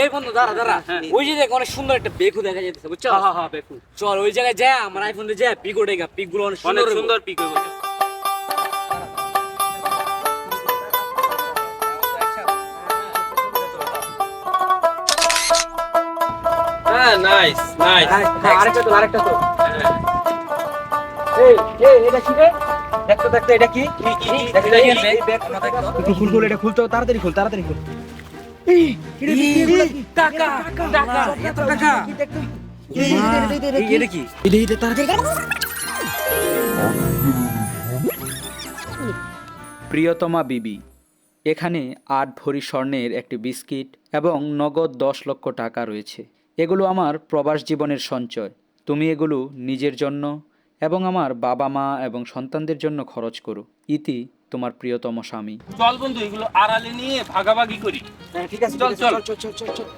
এই বন্ধু দাঁড়া দাঁড়া ওই যে দেখ অনেক সুন্দর একটা বেকু দেখা যাচ্ছে বুঝছ হ্যাঁ হ্যাঁ বেকু চল ওই জায়গায় যা আমার আইফোন দিয়ে যা পিক ওঠে গা পিকগুলো অনেক অনেক সুন্দর সুন্দর পিক হ্যাঁ নাইস নাইস আরেকটা তো আরেকটা তো এই এই এটা কি রে এটা কি কি কি খুলতে তাড়াতাড়ি খুল তাড়াতাড়ি খুল প্রিয়তমা বিবি, এখানে আট ভরি স্বর্ণের একটি বিস্কিট এবং নগদ দশ লক্ষ টাকা রয়েছে। এগুলো আমার প্রবাস জীবনের সঞ্চয়। তুমি এগুলো নিজের জন্য এবং আমার বাবা মা এবং সন্তানদের জন্য খরচ করো। ইতি তোমার প্রিয়তম স্বামী। চল বন্ধু এগুলো আড়ালে নিয়ে ভাগাভাগি করি। হ্যাঁ, ঠিক আছে চল, চল। চল। চল চল চল চল।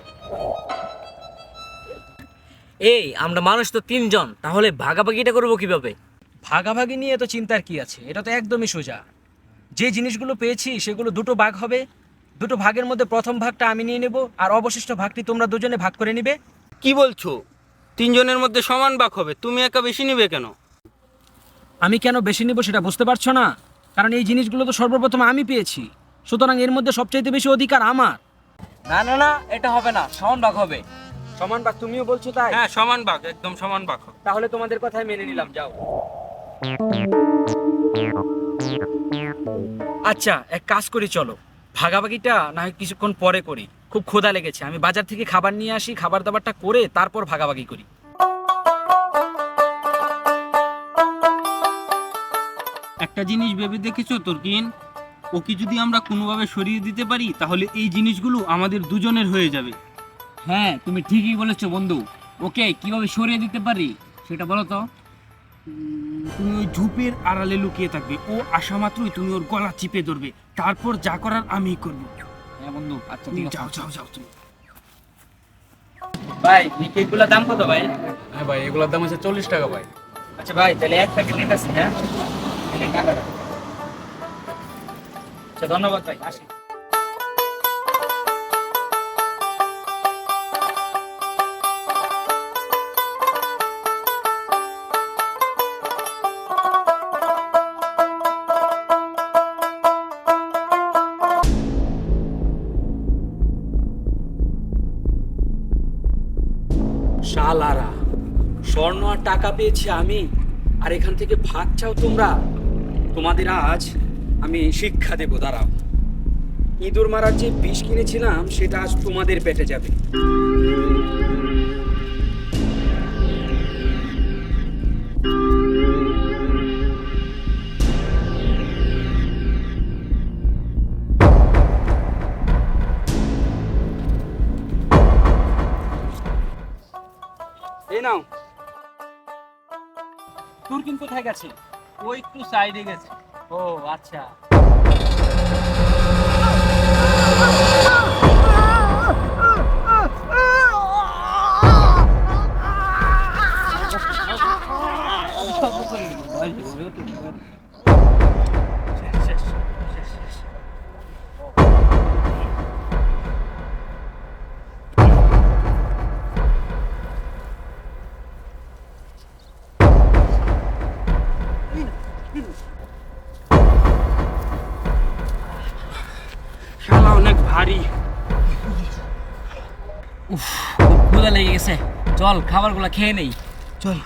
এই আমরা মানুষ তো তিনজন তাহলে ভাগাভাগিটা করব কীভাবে? ভাগাভাগি নিয়ে তো চিন্তার কি আছে? এটা তো একদমই সোজা। যে জিনিসগুলো পেয়েছি সেগুলো দুটো ভাগ হবে। দুটো ভাগের মধ্যে প্রথম ভাগটা আমি নিয়ে নেব আর অবশিষ্ট ভাগটি তোমরা দুজনে ভাগ করে নিবে। কি বলছো? তিনজনের মধ্যে সমান ভাগ হবে তুমি একা বেশি নিবে কেন? আমি কেন বেশি নিব সেটা বুঝতে পারছ না? কারণ এই জিনিসগুলো তো সর্বপ্রথম আমি পেয়েছি। সুতরাং এর মধ্যে সবচাইতে বেশি অধিকার আমার। না না না এটা হবে না সমান ভাগ হবে। সমান ভাগ তুমিও বলছো তাই? হ্যাঁ সমান বাক একদম সমান হবে। তাহলে তোমাদের কথাই মেনে নিলাম যাও। আচ্ছা এক কাজ করি চলো। ভাগাভাগিটা না হয় কিছুক্ষণ পরে করি। খুব ক্ষুধা লেগেছে। আমি বাজার থেকে খাবার নিয়ে আসি খাবার দাবারটা করে তারপর ভাগাভাগি করি। একটা জিনিস ভেবে দেখেছ তোরকিন? ওকে যদি আমরা কোনোভাবে সরিয়ে দিতে পারি তাহলে এই জিনিসগুলো আমাদের দুজনের হয়ে যাবে। হ্যাঁ তুমি ঠিকই বলেছ বন্ধু। ওকে কীভাবে সরিয়ে দিতে পারি? সেটা বলো তো। তুমি ওই ঝুপের আড়ালে লুকিয়ে থাকবে। ও আসা মাত্রই তুমি ওর গলা চিপে ধরবে। তারপর যা করার আমিই করব। হ্যাঁ বন্ধু আচ্ছা তুমি যাও যাও যাও তুমি। ভাই এই কেকগুলোর দাম কত ভাই? হ্যাঁ ভাই এগুলোর দাম হচ্ছে চল্লিশ টাকা ভাই। আচ্ছা ভাই তাহলে এক প্যাকেট নিতেছি হ্যাঁ? ধন্যবাদ ভাই, আসি। শালারা, স্বর্ণ আর টাকা পেয়েছি আমি, আর এখান থেকে ভাগ চাও তোমরা? তোমাদের আজ আমি শিক্ষা দেব, দাঁড়াও। ইঁদুর মারার যে বিষ কিনেছিলাম, সেটা আজ তোমাদের পেটে যাবে। এই নাও। তুর্কিন কোথায় গেছে? ও একটু সাইডে গেছে। ও আচ্ছা। ভারী খুব ক্ষুধা লেগে গেছে। চল খাবারগুলো খেয়ে নেই। চল।